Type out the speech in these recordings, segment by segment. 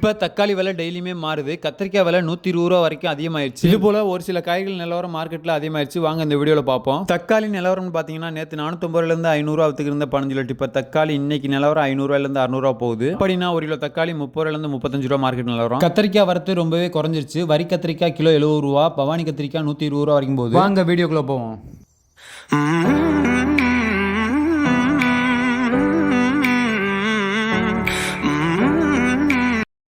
இப்போ தக்காளி விலை டெய்லியுமே மாறுது. கத்திரிக்காய் விலை நூற்றி இருபது ரூபா வரைக்கும் அதிகமாயிருச்சு. இது போல ஒரு சில காய்கள் நிலவரம் மார்க்கெட்டில் அதிகமாயிருச்சு. வாங்க இந்த வீடியோவில் பார்ப்போம். தக்காளி நிலவரம்னு பார்த்தீங்கன்னா நேற்று நானூற்றம்பது ரூபாயிலேருந்து ஐநூறுரூவா வித்துக்கு இருந்த பதினஞ்சு லிட்டர் இப்போ தக்காளி இன்னைக்கு நிலவரம் ஐநூறுரூவாயிலேருந்து அறுநூறுவா போகுது. அப்படின்னா ஒரு கிலோ தக்காளி முப்பது ரூபாயிலேருந்து முப்பத்தஞ்சு ரூபா மார்க்கெட் நிலவரம். கத்திரிக்காய் வரத்து ரொம்பவே குறைஞ்சிருச்சு. வரி கத்திரிக்காய் கிலோ எழுபது ரூபா பவானி கத்திரிக்காய் நூற்றி இருபது ரூபா வரைக்கும் போகுது. வாங்க வீடியோக்குள்ளே போவோம்.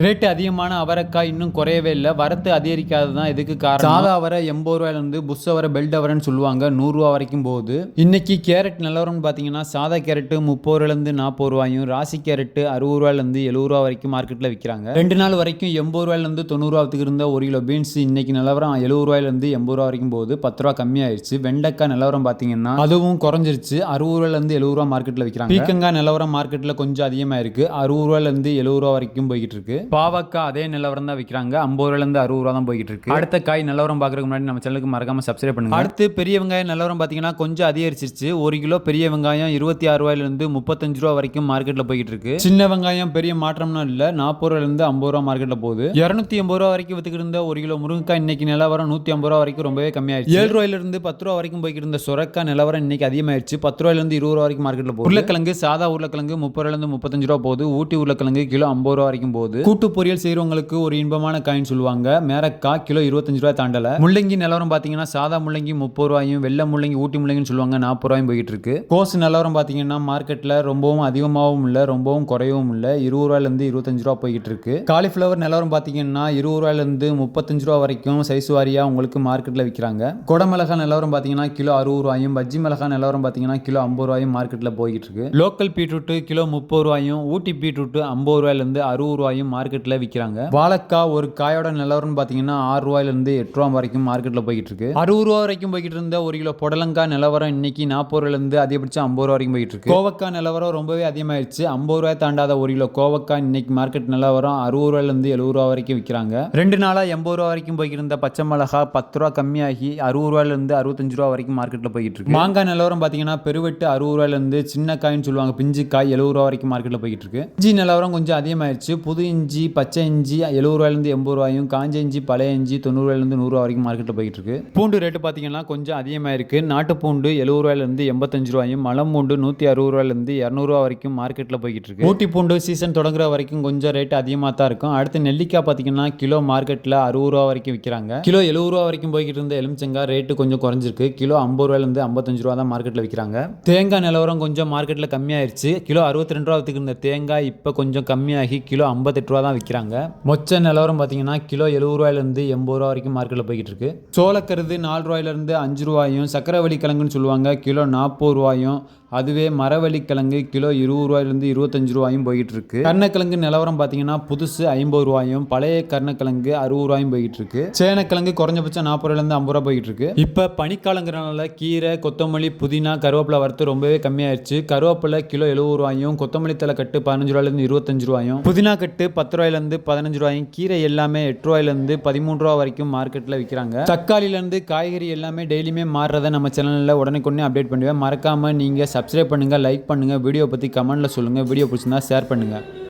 ரேட்டு அதிகமான அவரைக்காய் இன்னும் குறையவே இல்லை. வரத்து அதிகரிக்காதது தான் இதுக்கு காரணம். சாதா அவரை எண்பது ரூபாயிலிருந்து புஷ் அவரை பெல்ட் அவரைன்னு சொல்லுவாங்க. நூறுரூவா வரைக்கும் போகுது. இன்னைக்கு கேரட் நிலவரம்னு பார்த்தீங்கன்னா சாதா கேரட்டு முப்பது ரூபாயிலேருந்து நாற்பது ரூபாயும் ராசி கேரட்டு அறுபது ரூபாயிலேருந்து எழுபது ரூபா வரைக்கும் மார்க்கெட்டில் விற்கிறாங்க. ரெண்டு நாள் வரைக்கும் எண்பது ரூபாயிலேருந்து தொண்ணூறுவாத்துக்கு இருந்த ஒரு கிலோ பீன்ஸ் இன்னைக்கு நிலவரம் எழுபது ரூபாயிலேருந்து எண்பது ரூபா வரைக்கும் போகுது. பத்து ரூபா கம்மியாயிருச்சு. வெண்டைக்காய் நிலவரம் பார்த்தீங்கன்னா அதுவும் குறைஞ்சிருச்சு. அறுபது ரூபாயிலேருந்து எழுபது ரூபா மார்க்கெட்டில் விற்கிறாங்க. பீக்கங்காய் நிலவரம் மார்க்கெட்டில் கொஞ்சம் அதிகமாக இருக்கு அறுபது ரூபாயிலேருந்து எழுபது ரூபா வரைக்கும் போய்கிட்டு இருக்கு. பாவக்காய் அதே நிலவரம் தான் விற்கிறாங்க ஐம்பது ரூபாயிலேருந்து அறுபது ரூபா தான் போய்கிட்டு இருக்கு அடுத்த காய் நிலவரம் பார்க்கறதுக்கு முன்னாடி நம்ம சேனலுக்கு மறக்காம சப்ஸ்கிரைப் பண்ணுங்க. அடுத்து பெரிய வெங்காயம் நிலவரம் பார்த்தீங்கன்னா கொஞ்சம் அதிகரிச்சிருச்சு. ஒரு கிலோ பெரிய வெங்காயம் இருபத்தி ஆறு ரூபாயிலிருந்து முப்பத்தஞ்சு ரூபா வரைக்கும் மார்க்கெட்டில் போய்கிட்டு இருக்கு சின்ன வெங்காயம் பெரிய மாற்றம்னு இல்லை. நாற்பது ரூபாயிலிருந்து ஐம்பது ரூபா மார்க்கெட்டில் போகுது. இரநூத்தி எண்பது ரூபா வரைக்கும் வித்துக்கிட்டு இருந்த ஒரு கிலோ முருங்கைக்காய் இன்னைக்கு நிலவரம் நூற்றி ஐம்பது ரூபா வரைக்கும் ரொம்பவே கம்மியாயிருச்சு. ஏழு ரூபாயிலிருந்து பத்து ரூபா வரைக்கும் போய்கிட்டு இருந்த சுரக்காய் நிலவரம் இன்னைக்கு அதிகமாயிருச்சு. பத்து ரூபாயிலிருந்து இருபது ரூபா வரைக்கும் மார்க்கெட்டில் போகுது. உருளைக்கிழங்கு சாதா உருளைக்கிழங்கு முப்பது ரூபாயிலிருந்து முப்பத்தஞ்சு ரூபா போகுது. ஊட்டி உருளைக்கிழங்கு கிலோ ஐம்பது ரூபா வரைக்கும் போகுது. கூட்டு பொரியல் செய்கிறவங்களுக்கு ஒரு இன்பமான காயின் சொல்லுவாங்க. மேரக்காய் கிலோ இருபத்தஞ்சு ரூபாய் தாண்டல. முள்ளங்கி நிலவரம் பார்த்தீங்கன்னா சாதா முள்ளங்கி முப்பது ரூபாயும் வெள்ளை முள்ளங்கி ஊட்டி முள்ளங்கின்னு சொல்லுவாங்க நாற்பது ரூபாயும் போயிட்டு இருக்கு கோஸ் நிலவரம் பார்த்தீங்கன்னா மார்க்கெட்டில் ரொம்பவும் அதிகமாகவும் இல்லை ரொம்பவும் குறையவும் இல்லை இருபது ரூபாயிலேருந்து இருபத்தஞ்சு ரூபா போயிட்டு இருக்கு காலிஃப்ளவர் நிலவரம் பார்த்தீங்கன்னா இருபது ரூபாயிலேருந்து முப்பத்தஞ்சு ரூபா வரைக்கும் சைஸ் வாரியாக உங்களுக்கு மார்க்கெட்டில் விற்கிறாங்க குடமிளகா நிலவரம் பார்த்தீங்கன்னா கிலோ அறுபது ரூபாயும் பஜ்ஜி மிளகா நிலவரம் பார்த்தீங்கன்னா கிலோ ஐம்பது ரூபாயும் மார்க்கெட்டில் போய்கிட்டு இருக்கு லோக்கல் பீட்ரூட்டு கிலோ முப்பது ரூபாயும் ஊட்டி பீட்ரூட்டு ஐம்பது ரூபாயிலேருந்து அறுபது ரூபாயும் மார்க்கெட் மார்க்கெட்டில் விற்கிறாங்க வாழைக்காய் ஒரு காயோட நிலவரம்னு பார்த்தீங்கன்னா ஆறு ரூபாயிலேருந்து எட்டு ரூபா வரைக்கும் மார்க்கெட்டில் போய்கிட்டு இருக்கு அறுபது ரூபா வரைக்கும் போய்கிட்டு இருந்த ஒரு கிலோ புடலங்காய் நிலவரம் இன்னைக்கு நாற்பது ரூபாயிலேருந்து அதிகபட்சம் ஐம்பது ரூபா வரைக்கும் போய்கிட்டு இருக்கு கோவக்காய் நிலவரம் ரொம்பவே அதிகமாயிருச்சு. ஐம்பது ரூபாய் தாண்டாத ஒரு கிலோ கோவக்காய் இன்னைக்கு மார்க்கெட் நிலவரம் அறுபது ரூபாயிலேருந்து எழுபது ரூபா வரைக்கும் விற்கிறாங்க ரெண்டு நாளாக எண்பது ரூபா வரைக்கும் போய்கிட்டு இருந்த பச்சை மிளகா பத்து ரூபா கம்மியாகி அறுபது ரூபாயிலேருந்து அறுபத்தஞ்சு ரூபா வரைக்கும் மார்க்கெட்டில் போய்கிட்டு இருக்கு மாங்காய் நிலவரம் பார்த்தீங்கன்னா பெருவெட்டு அறுபது ரூபாயிலேருந்து சின்ன காயின்னு சொல்லுவாங்க. பிஞ்சு காய் எழுபது ரூபா வரைக்கும் மார்க்கெட்டில் போய்கிட்டு இருக்கு இஞ்சி நிலவரம் கொஞ்சம் அதிகமாயிருச்சு. புது இஞ்சி பச்சை இஞ்சி எழுபது ரூபாயிலேருந்து எண்பது ரூபாயும் காஞ்ச இஞ்சி பழைய இஞ்சி தொண்ணூறு நூறுரூவா வரைக்கும் மார்க்கெட்டில் போயிட்டு இருக்கு. பூண்டு ரேட்டு பார்த்தீங்கன்னா கொஞ்சம் அதிகமாக இருக்கு நாட்டு பூண்டு எழுபது ரூபாயிலேருந்து எண்பத்தஞ்சு ரூபாயும் மலம் பூண்டு நூற்றி அறுபது ரூபாயிலேருந்து இரநூறுவா வரைக்கும் மார்க்கெட்டில் போய்கிட்டு இருக்கு. ஊட்டி பூண்டு சீசன் தொடங்குற வரைக்கும் கொஞ்சம் ரேட்டு அதிகமாக தான் இருக்கும். அடுத்து நெல்லிக்காய் பார்த்தீங்கன்னா கிலோ மார்க்கெட்டில் அறுபது ரூபா வரைக்கும் விற்கிறாங்க கிலோ எழுபது ரூபா வரைக்கும் போய்கிட்டு இருந்த எலுமிச்சங்காய் ரேட்டு கொஞ்சம் குறைஞ்சிருக்கு. கிலோ ஐம்பது ரூபாயிலேருந்து ஐம்பத்தஞ்சு ரூபா தான் மார்க்கெட்டில் விற்கிறாங்க தேங்காய் நிலவரம் கொஞ்சம் மார்க்கெட்டில் கம்மியாயிருச்சு. கிலோ அறுபத்தி ரெண்டு ரூபா இருந்த தேங்காய் இப்போ கொஞ்சம் கம்மியாகி கிலோ ஐம்பத்தெட்டு ரூபா தான் விற்கிறாங்க மொச்ச நிலவரம் பார்த்தீங்கன்னா கிலோ எழுபது ரூபாயிலேருந்து எண்பது ரூபா வரைக்கும் மார்க்கெட்டில் போய்கிட்டு இருக்கு. சோளக்கருது நாலு ரூபாயிலேருந்து அஞ்சு ரூபாயும் சக்கரவள்ளி கிழங்குன்னு சொல்லுவாங்க கிலோ நாற்பது ரூபாயும் அதுவே மரவள்ளி கிழங்கு கிலோ இருபது ரூபாயிலேருந்து இருபத்தஞ்சு ரூபாயும் போய்கிட்டு இருக்கு கருணக்கிழங்கு நிலவரம் பார்த்தீங்கன்னா புதுசு ஐம்பது ரூபாயும் பழைய கர்ணக்கிழங்கு அறுபது ரூபாயும் போய்கிட்டு இருக்கு சேனக்கிழங்கு குறைஞ்சபட்சம் நாற்பது ரூபாயிலிருந்து ஐம்பது ரூபா போயிட்டு இருக்கு இப்போ பனிக்காலங்கிறனால கீரை கொத்தமல்லி புதினா கருவேப்பிலை வரத்து ரொம்பவே கம்மியாயிருச்சு. கருவேப்பிலை கிலோ எழுபது ரூபாயும் கொத்தமல்லி தலை கட்டு பதினஞ்சு ரூபாயிலேருந்து இருபத்தஞ்சு ரூபாயும் புதினா கட்டு பத்து ரூபாயிலிருந்து பதினஞ்சு ரூபாயும் கீரை எல்லாமே எட்டு ரூபாயிலேருந்து பதிமூணு ரூபா வரைக்கும் மார்க்கெட்டில் விற்கிறாங்க தக்காளிலேருந்து காய்கறி எல்லாமே டெய்லியுமே மாறுறதை நம்ம சேனலில் உடனே அப்டேட் பண்ணுவேன் மறக்காமல் நீங்கள் சப்ஸ்கிரைப் பண்ணுங்கள் லைக் பண்ணுங்கள் வீடியோ பற்றி கமெண்ட்டில் சொல்லுங்கள் வீடியோ பிடிச்சிருந்தா ஷேர் பண்ணுங்கள்